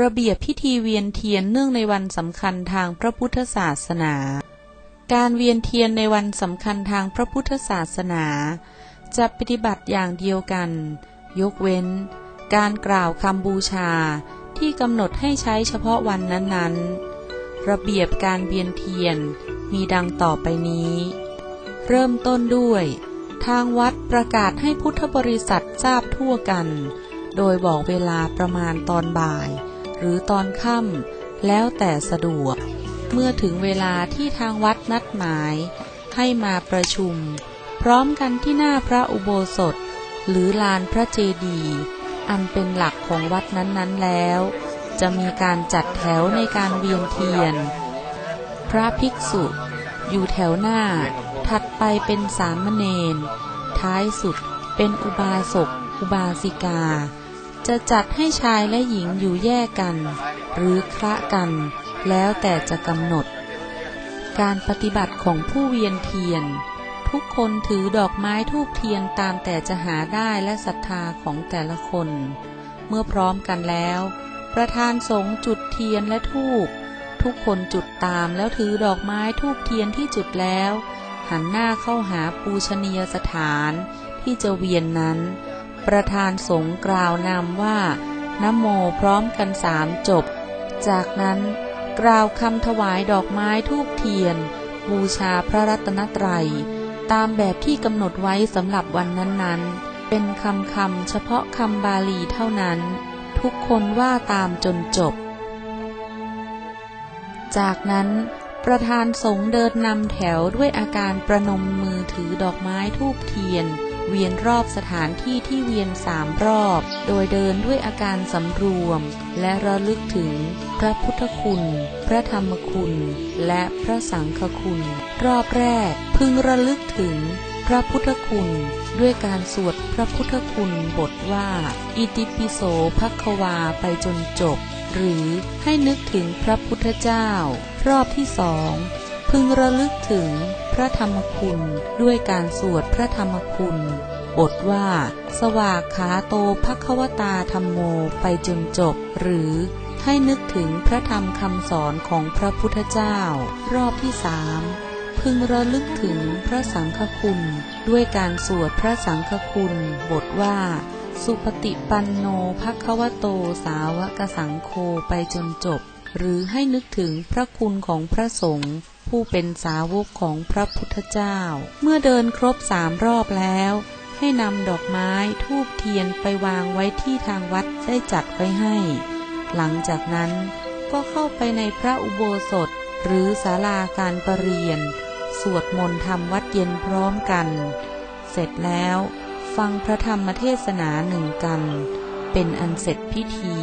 ระเบียบพิธีเวียนเทียนเนื่องในวันสำคัญทางพระพุทธศาสนา การเวียนเทียนในวันสำคัญทางพระพุทธศาสนา จะปฏิบัติอย่างเดียวกัน ยกเว้น การกล่าวคำบูชาที่กำหนดให้ใช้เฉพาะวันนั้นๆ ระเบียบการเวียนเทียนมีดังต่อไปนี้ เริ่มต้นด้วย ทางวัดประกาศให้พุทธบริษัททราบทั่วกัน โดยบอกเวลาประมาณตอนบ่าย หรือตอนค่ำแล้วแต่สะดวก เมื่อถึงเวลาที่ทางวัดนัดหมาย ให้มาประชุม พร้อมกันที่หน้าพระอุโบสถ หรือลานพระเจดีย์อันเป็นหลักของวัดนั้นๆแล้ว จะมีการจัดแถวในการเวียนเทียน พระภิกษุอยู่แถวหน้า ถัดไปเป็นสามเณรท้ายสุดเป็นอุบาสก อุบาสิกา จะจัดให้ชายและหญิงอยู่แยกกัน หรือคละกัน แล้วแต่จะกำหนด การปฏิบัติของผู้เวียนเทียน ทุกคนถือดอกไม้ทูบเทียนตามแต่จะหาได้และศรัทธาของแต่ละคน เมื่อพร้อมกันแล้ว ประธานสงฆ์จุดเทียนและทูบทุกคนจุดตามแล้วถือดอกไม้ทูบเทียนที่จุดแล้ว หันหน้าเข้าหาปูชนียสถานที่จะเวียนนั้น ประธานสงกล่าวนำว่านโมพร้อมกันสามจบ จากนั้นกล่าวคำถวายดอกไม้ทูบเทียน บูชาพระรัตนตรัย ตามแบบที่กำหนดไว้สำหรับวันนั้นๆ เป็นคำคำเฉพาะคำบาลีเท่านั้น ทุกคนว่าตามจนจบ จากนั้นประธานสงเดินนำแถวด้วยอาการประนมมือถือดอกไม้ทูบเทียน เวียนรอบสถานที่ที่เวียนสามรอบ โดยเดินด้วยอาการสำรวม และระลึกถึงพระพุทธคุณ พระธรรมคุณ และพระสังฆคุณ รอบแรกพึงระลึกถึงพระพุทธคุณด้วยการสวดพระพุทธคุณบทว่า อิติปิโสภัควาไปจนจบ หรือให้นึกถึงพระพุทธเจ้า รอบที่สอง พึงระลึกถึงพระธรรมคุณด้วยการสวดพระธรรมคุณ บทว่า สวากขาโตภควตาธรรมโมไปจนจบ หรือให้นึกถึงพระธรรมคำสอนของพระพุทธเจ้า รอบที่สามพึงระลึกถึงพระสังฆคุณ ด้วยการสวดพระสังฆคุณ บทว่า สุปฏิปันโนภควโตสาวกสังโฆไปจนจบ หรือให้นึกถึงพระคุณของพระสงฆ์ ผู้เป็นสาวกของพระพุทธเจ้า เมื่อเดินครบสามรอบแล้ว ให้นำดอกไม้ทูบเทียนไปวางไว้ที่ทางวัดได้จัดไว้ให้ หลังจากนั้นก็เข้าไปในพระอุโบสถหรือศาลาการประเรียน สวดมนต์ทำวัดเย็นพร้อมกัน เสร็จแล้วฟังพระธรรมเทศนาหนึ่งกัน เป็นอันเสร็จพิธี